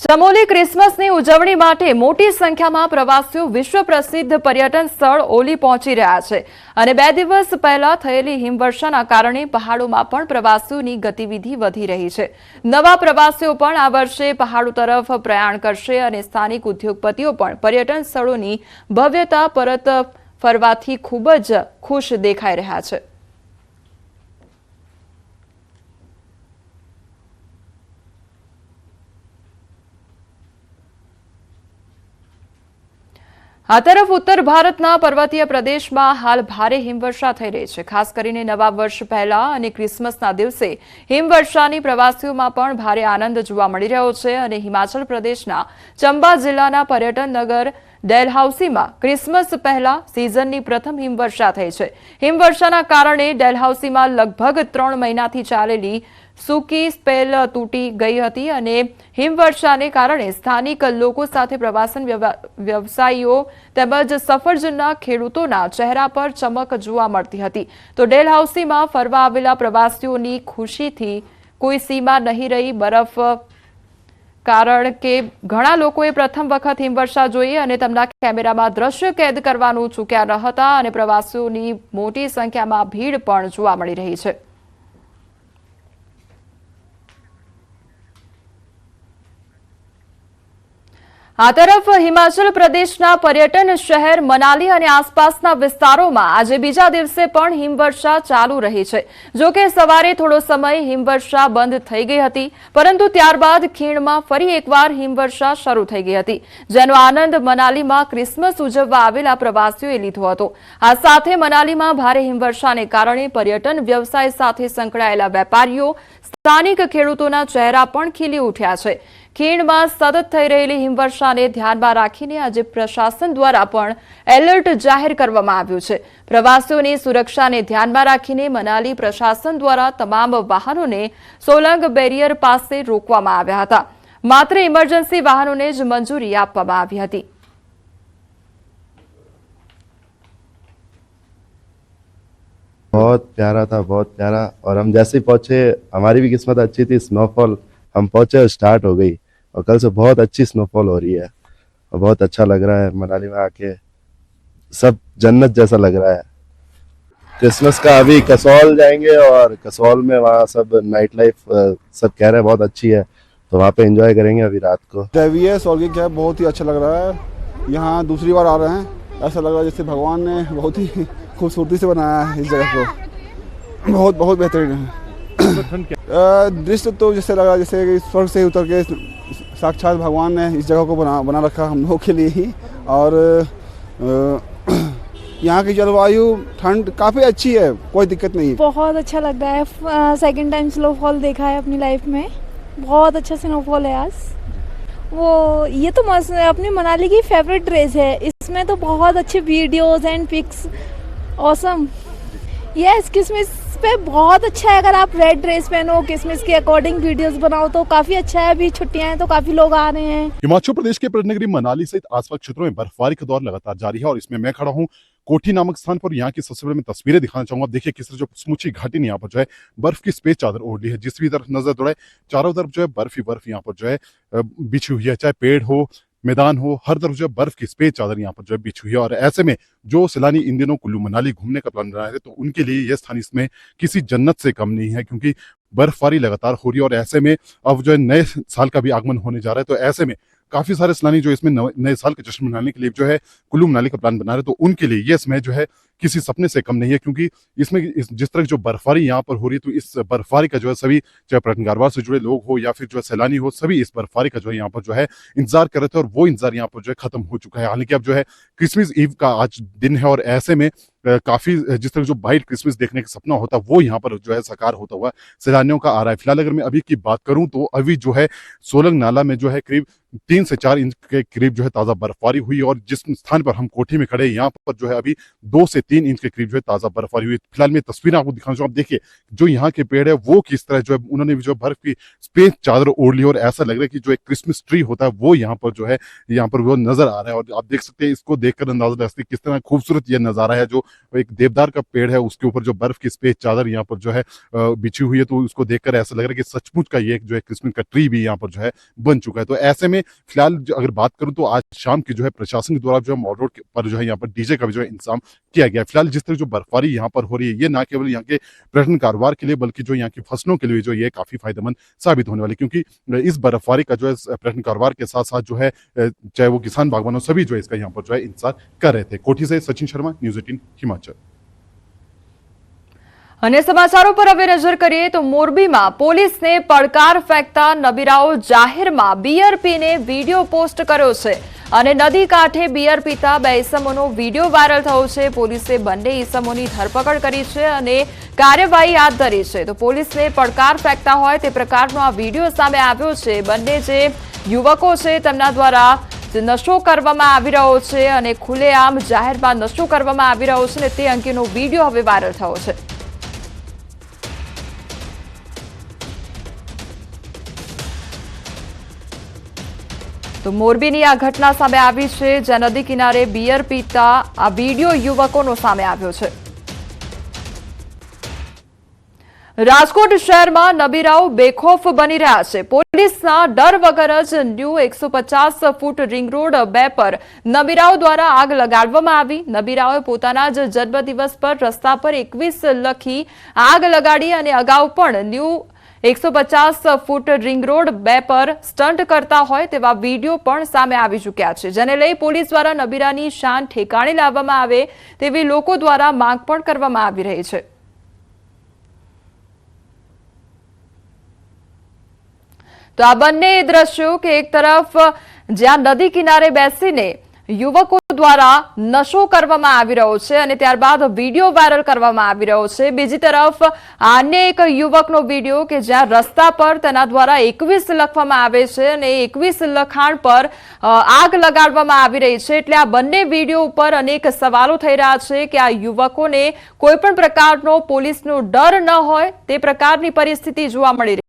ચમોલી ક્રિસમસની ઉજવણી માટે મોટી સંખ્યામાં પ્રવાસીઓ વિશ્વ પ્રસિદ્ધ પર્યટન સ્થળ ઓલી પહોંચી રહ્યા છે અને બે દિવસ પહેલા થયેલી હિમવર્ષાના કારણે પહાડોમાં પણ પ્રવાસીઓની ગતિવિધિ વધી રહી છે. નવા પ્રવાસીઓ પણ આ વર્ષે પહાડો તરફ પ્રયાણ કરશે અને સ્થાનિક ઉદ્યોગપતિઓ પણ પર્યટન સ્થળોની ભવ્યતા પરત ફરવાથી ખૂબ જ ખુશ દેખાઈ રહ્યા છે. આ તરફ ઉત્તર ભારતના પર્વતીય પ્રદેશમાં હાલ ભારે હિમવર્ષા થઈ રહી છે. ખાસ કરીને નવા વર્ષ પહેલા અને ક્રિસમસના દિવસે હિમવર્ષાની પ્રવાસીઓમાં પણ ભારે આનંદ જોવા મળી રહ્યો છે અને હિમાચલ પ્રદેશના ચંબા જિલ્લાના પર્યટન નગર ડેલહાઉસીમાં ક્રિસમસ પહેલા સિઝનની પ્રથમ હિમવર્ષા થઈ છે. હિમવર્ષાના કારણે ડેલહાઉસીમાં લગભગ ત્રણ મહિનાથી ચાલેલી સૂકી સ્પેલ તૂટી ગઈ હતી અને હિમવર્ષાને કારણે સ્થાનિક લોકો સાથે પ્રવાસન વ્યવ- વ્યવસાયીઓ તેમજ સફરજનના ખેડૂતોના ચહેરા પર ચમક જોવા મળતી હતી. તો ડેલહાઉસીમાં ફરવા આવેલા પ્રવાસીઓની ખુશીથી કોઈ સીમા નહીં રહી બરફ, કારણ કે ઘણા લોકોએ પ્રથમ વખત હિમવર્ષા જોઈ અને તેમના કેમેરામાં દ્રશ્ય કેદ કરવાનું ચૂક્યા ન હતા અને પ્રવાસીઓની મોટી સંખ્યામાં ભીડ પણ જોવા મળી રહી છે. આ તરફ હિમાચલ પ્રદેશના પર્યટન શહેર મનાલી અને આસપાસના વિસ્તારોમાં આજે બીજા દિવસે પણ હિમવર્ષા ચાલુ રહી છે. જો કે સવારે થોડો સમય હિમવર્ષા બંધ થઈ ગઈ હતી, પરંતુ ત્યારબાદ ખીણમાં ફરી એકવાર હિમવર્ષા શરૂ થઈ ગઈ હતી, જેનો આનંદ મનાલીમાં ક્રિસમસ ઉજવવા આવેલા પ્રવાસીઓએ લીધો હતો. આ સાથે મનાલીમાં ભારે હિમવર્ષાને કારણે પર્યટન વ્યવસાય સાથે સંકળાયેલા વેપારીઓ, સ્થાનિક ખેડૂતોના ચહેરા પણ ખીલી ઉઠ્યા છે. ખીણમાં સતત થઈ રહેલી હિમવર્ષાને ધ્યાનમાં રાખીને આજે પ્રશાસન દ્વારા પણ એલર્ટ જાહેર કરવામાં આવ્યું છે પ્રવાસીઓની સુરક્ષાને ધ્યાનમાં રાખીને મનાલી પ્રશાસન દ્વારા તમામ વાહનોને સોલંગ બેરિયર પાસે રોકવામાં આવ્યા હતા માત્ર ઇમરજન્સી વાહનોને જ મંજૂરી આપવામાં આવી હતી बहुत प्यारा था बहुत प्यारा और हम जैसे ही पहुंचे हमारी भी किस्मत अच्छी थी स्नोफॉल हम पहुंचे और स्टार्ट हो गई और कल से बहुत अच्छी स्नोफॉल हो रही है। और बहुत अच्छा लग रहा है मनाली में आके। सब जन्नत जैसा लग रहा है। क्रिसमस का अभी कसौल जाएँगे और कसौल में वहाँ सब नाइट लाइफ सब कह रहे हैं बहुत अच्छी है। तो वहाँ पे एंजॉय करेंगे अभी रात को। दैवीय स्वर्गीय क्या बहुत ही अच्छा लग रहा है। यहाँ दूसरी बार आ रहे हैं। ऐसा लग रहा है जैसे भगवान ने बहुत ही खूबसूरती से बनाया है इस जगह को। बहुत बहुत बेहतरीन है। दृश्य तो जैसे लग जैसे कि स्वर्ग से उतर के साक्षात भगवान ने इस जगह को बना बना रखा हम लोगों के लिए ही। और यहाँ की जलवायु ठंड काफ़ी अच्छी है कोई दिक्कत नहीं है। बहुत अच्छा लग रहा है सेकंड टाइम स्नोफॉल देखा है अपनी लाइफ में। बहुत अच्छा स्नोफॉल है आज। वो ये तो मस्त अपनी मनाली की फेवरेट ड्रेस है। इसमें तो बहुत अच्छे videos and pics awesome yes किसमिस पे बहुत अच्छा है। अगर आप रेड ड्रेस पहनो किसमिस के अकॉर्डिंग वीडियोस बनाओ तो काफ़ी अच्छा है। अभी छुट्टियाँ हैं तो काफ़ी लोग आ रहे हैं। हिमाचल प्रदेश के पर्यटन नगरी मनाली सहित आसपास क्षेत्रों में बर्फबारी का दौर लगातार जारी है, और इसमें मैं खड़ा हूँ। कोठी नामक स्थान पर यहाँ की सबसे पहले मैं तस्वीरें दिखाना चाहूँगा। देखिए किस तरह जो समूची घाटी ने यहाँ पर जो है, बर्फ़ की स्पेस चादर ओढ़ ली है। जिस भी तरफ़ नज़र दौड़े चारों तरफ़ जो है बर्फ़ ही बर्फ़ यहाँ पर जो है बिछी हुई है, चाहे पेड़ हो मैदान हो, हर तरफ़ जो है बर्फ़ की स्पेस चादर यहाँ पर जो है बिछी हुई है और ऐसे में जो सैलानी इन दिनों कुल्लू मनाली घूमने का प्लान बना रहे हैं तो उनके लिए यह स्थान इसमें किसी जन्नत से कम नहीं है क्योंकि बर्फबारी लगातार हो रही है और ऐसे में अब जो है नए साल का भी आगमन होने जा रहा है तो ऐसे में काफ़ी सारे सैलानी जो इसमें नए साल का जश्न मनाने के लिए जो है कुल्लू मनाली का प्लान बना रहे तो उनके लिए ये समय जो है किसी सपने से कम नहीं है क्योंकि इसमें इस, जिस तरह जो बर्फबारी यहाँ पर हो रही है तो इस बर्फबारी का जो है सभी चाहे पर्यटन कारोबार से जुड़े लोग हो या फिर जो है सैलानी हो सभी इस बर्फबारी का जो है यहाँ पर जो है इंतज़ार कर रहे थे और वो इंतज़ार यहाँ पर जो है खत्म हो चुका है हालाँकि अब जो है क्रिसमस ईव का आज दिन है और ऐसे में काफ़ी जिस तरह जो वाइट क्रिसमस देखने का सपना होता है वो यहाँ पर जो है साकार होता हुआ सैलानियों का आ रहा है फ़िलहाल अगर मैं अभी की बात करूँ तो अभी जो है सोलंग नाला में जो है करीब तीन से चार इंच के करीब जो है ताज़ा बर्फबारी हुई और जिस स्थान पर हम कोठी में खड़े यहाँ पर जो है अभी दो से तीन इंच के करीब जो है ताज़ा बर्फबारी हुई। फ़िलहाल मैं तस्वीरें आपको दिखाना चाहूँ, आप देखिए जो यहाँ के पेड़ है, वो किस तरह जो है, उन्होंने जो बर्फ़ की स्पेस चादर ओढ़ ली और ऐसा लग रहा है कि जो एक क्रिसमस ट्री होता है, वो यहाँ पर जो है, यहाँ पर वो नज़र आ रहा है। और आप देख सकते हैं, इसको देखकर अंदाज़ा लगा सकते किस तरह खूबसूरत ये नज़ारा है, जो एक देवदार का पेड़ है, उसके ऊपर जो बर्फ़ की स्पेस चादर यहाँ पर जो है बिछी हुई है। तो उसको देखकर ऐसा लग रहा है कि सचमुच का ये जो है क्रिसमस का ट्री भी यहाँ पर जो है, बन चुका है। तो ऐसे में फ़िलहाल अगर बात करूँ तो आज शाम की जो है प्रशासन के द्वारा जो है मॉल रोड पर जो है यहाँ पर डीजे का भी जो है इंतज़ाम किया गया फ़िलहाल जिस तरह जो बर्फबारी यहाँ पर हो रही है, ये ना केवल यहाँ के पर्यटन कारोबार के लिए बल्कि जो यहाँ की फ़सलों के लिए जो ये काफ़ी फ़ायदेमंद साबित होने वाली क्योंकि इस बर्फबारी का जो है पर्यटन कारोबार के साथ साथ जो है चाहे वो किसान बागवानों सभी जो है इसका यहाँ पर जो है इंतज़ार कर रहे थे। कोठी से सचिन शर्मा, न्यूज़ एटीन, हिमाचल। અને સમાચારો પર હવે નજર કરીએ તો મોરબીમાં પોલીસને પડકાર ફેંકતા નબીરાઓ જાહેરમાં બિયર પીને વીડિયો પોસ્ટ કર્યો છે અને નદી કાંઠે બિયર પીતા બે ઈસમોનો વીડિયો વાયરલ થયો છે. પોલીસે બંને ઈસમોની ધરપકડ કરી છે અને કાર્યવાહી હાથ ધરી છે. તો પોલીસને પડકાર ફેંકતા હોય તે પ્રકારનો આ વીડિયો સામે આવ્યો છે. બંને જે યુવકો છે તેમના દ્વારા નશો કરવામાં આવી રહ્યો છે અને ખુલ્લેઆમ જાહેરમાં નશો કરવામાં આવી રહ્યો છે અને તે અંગેનો વીડિયો હવે વાયરલ થયો છે. તો મોરબીની આ ઘટના સામે આવી છે. જ્યાં નદી કિનારે બિયર પીતા આ વીડિયો યુવકોનો સામે આવ્યો છે. રાજકોટ શહેરમાં નબીરાઓ બેખોફ બની રહ્યા છે. પોલીસના ડર વગર જ ન્યૂ એકસો પચાસ ફૂટ રિંગ રોડ બે પર નબીરાઓ દ્વારા આગ લગાડવામાં આવી. નબીરાઓએ પોતાના જ જન્મદિવસ પર રસ્તા પર એકવીસ લખી આગ લગાડી અને અગાઉ પણ ન્યૂ એકસો પચાસ ફૂટ રિંગ રોડ બે પર સ્ટન્ટ કરતા હોય તેવા વીડિયો પણ સામે આવી ચૂક્યા છે, જેને લઈ પોલીસ દ્વારા નબીરાની શાન ઠેકાણે લાવવામાં આવે તેવી લોકો દ્વારા માંગ પણ કરવામાં આવી રહી છે. તો આ બંને દ્રશ્યો કે એક તરફ જ્યાં નદી કિનારે બેસીને યુવકો દ્વારા નશો કરવામાં આવી રહ્યો છે અને ત્યારબાદ વીડિયો વાયરલ કરવામાં આવી રહ્યો છે. બીજી તરફ અન્ય એક યુવકનો વીડિયો કે જ્યાં રસ્તા પર તેના દ્વારા એકવીસ લખવામાં આવે છે અને એકવીસ લખાણ પર આગ લગાડવામાં આવી રહી છે. એટલે આ બંને વીડિયો ઉપર અનેક સવાલો થઈ રહ્યા છે કે આ યુવકોને કોઈ પણ પ્રકારનો પોલીસનો ડર ન હોય તે પ્રકારની પરિસ્થિતિ જોવા મળી રહી